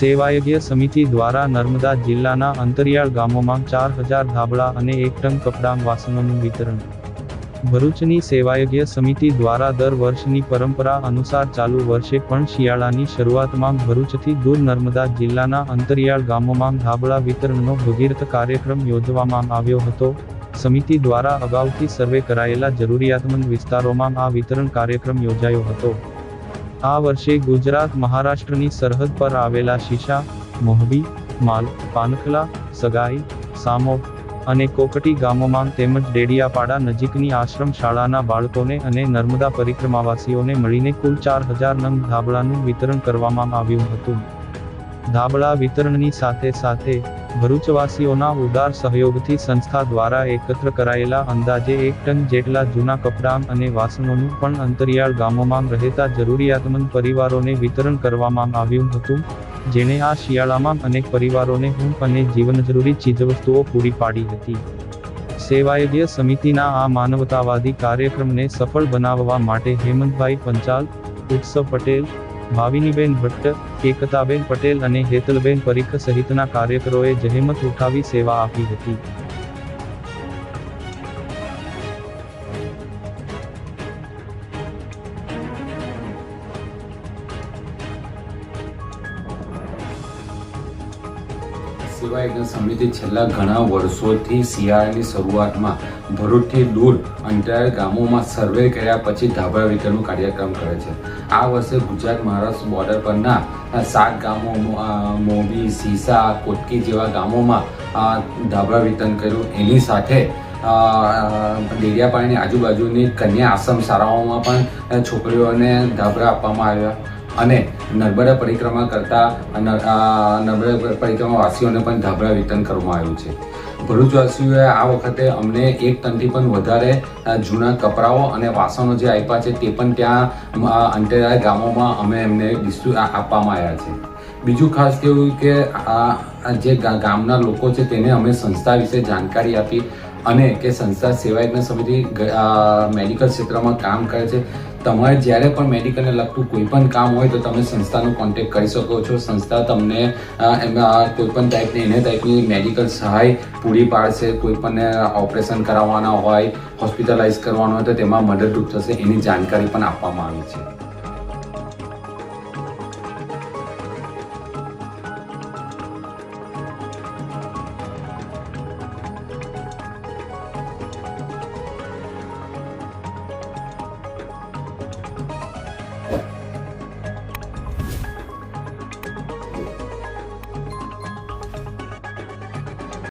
સેવાયજ્ઞ સમિતિ દ્વારા નર્મદા જિલ્લાના અંતરિયાળ ગામોમાં ચાર હજાર ધાબળા અને એક ટન કપડાં વાસણોનું વિતરણ. ભરૂચની સેવાયજ્ઞ સમિતિ દ્વારા દર વર્ષની પરંપરા અનુસાર ચાલુ વર્ષે પણ શિયાળાની શરૂઆતમાં ભરૂચથી દૂર નર્મદા જિલ્લાના અંતરિયાળ ગામોમાં ધાબળા વિતરણનો ભગીરથ કાર્યક્રમ યોજવામાં આવ્યો હતો. સમિતિ દ્વારા અગાઉથી સર્વે કરાયેલા જરૂરિયાતમંદ વિસ્તારોમાં આ વિતરણ કાર્યક્રમ યોજાયો હતો. આ વર્ષે ગુજરાત મહારાષ્ટ્રની સરહદ પર આવેલા શીશા મોહબી માલ, પાનખલા, સગાઈ, સામોદ અને કોકટી ગામોમાં તેમજ ડેડિયાપાડા નજીકની આશ્રમ શાળાના બાળકોને અને નર્મદા પરિક્રમાવાસીઓને મળીને કુલ ચાર હજાર નંગ ધાબળાનું વિતરણ કરવામાં આવ્યું હતું. ધાબળા વિતરણની સાથે સાથે ભરૂચવાસીઓના ઉદાર સહયોગથી સંસ્થા દ્વારા એકત્ર કરાયેલા અંદાજે એક ટન જેટલા જૂના કપડાં અને વાસણોનું પણ અંતરિયાળ ગામોમાં રહેતા જરૂરિયાતમંદ પરિવારોને વિતરણ કરવામાં આવ્યું હતું, જેણે આ શિયાળામાં અનેક પરિવારોને ઊંઘ અને જીવનજરૂરી ચીજવસ્તુઓ પૂરી પાડી હતી. સેવાયજ્ઞ સમિતિના આ માનવતાવાદી કાર્યક્રમને સફળ બનાવવા માટે હેમંતભાઈ પંચાલ, ઉત્સવ પટેલ ભાવિનીબેન ભટ્ટ એકતાબેન પટેલ અને હેતલબેન પરીખ સહિતના કાર્યકરોએ જહેમત ઉઠાવી સેવા આપી હતી. સેવાયજ્ઞ સમિતિ છેલ્લા ઘણા વર્ષોથી શિયાળાની શરૂઆતમાં ભરૂચથી દૂર અંતરાળ ગામોમાં સર્વે કર્યા પછી ધાબળા વિતરણનો કાર્યક્રમ કરે છે. આ વર્ષે ગુજરાત મહારાષ્ટ્ર બોર્ડર પરના સાત ગામો મોબી સીસા કોટકી જેવા ગામોમાં ધાબળા વિતરણ કર્યું. એની સાથે અ, ડેડિયાપાડાની આજુબાજુની કન્યા આશ્રમ શાળાઓમાં પણ છોકરીઓને ધાબળા આપવામાં આવ્યા. અને નર્મદા પરિક્રમા કરતા નર્મદા પરિક્રમા વાસીઓને પણ ધાબળા વિતરણ કરવામાં આવ્યું છે. ભરૂચવાસીઓએ આ વખતે અમને એક ટનથી પણ વધારે જૂના કપડાઓ અને વાસણો જે આપ્યા છે તે પણ ત્યાં અંતરિયાળ ગામોમાં અમે એમને ડિસ્ટ્રી આપવામાં આવ્યા છે. બીજું ખાસ કેવું કે, આ જે ગામના લોકો છે તેને અમે સંસ્થા વિશે જાણકારી આપી અને કે સંસ્થા સેવાયતના સમિતિ મેડિકલ ક્ષેત્રમાં કામ કરે છે. તમારે જ્યારે પણ મેડિકલને લગતું કોઈ પણ કામ હોય તો તમે સંસ્થાનો કોન્ટેક્ટ કરી શકો છો. સંસ્થા તમને એમાં કોઈ પણ ટાઈપની એને ટાઈપની મેડિકલ સહાય પૂરી પાડશે. કોઈ પણ ઓપરેશન કરાવવાના હોય હોસ્પિટલાઇઝ કરવાનું હોય તો તેમાં મદદરૂપ થશે. એની જાણકારી પણ આપવામાં આવી છે.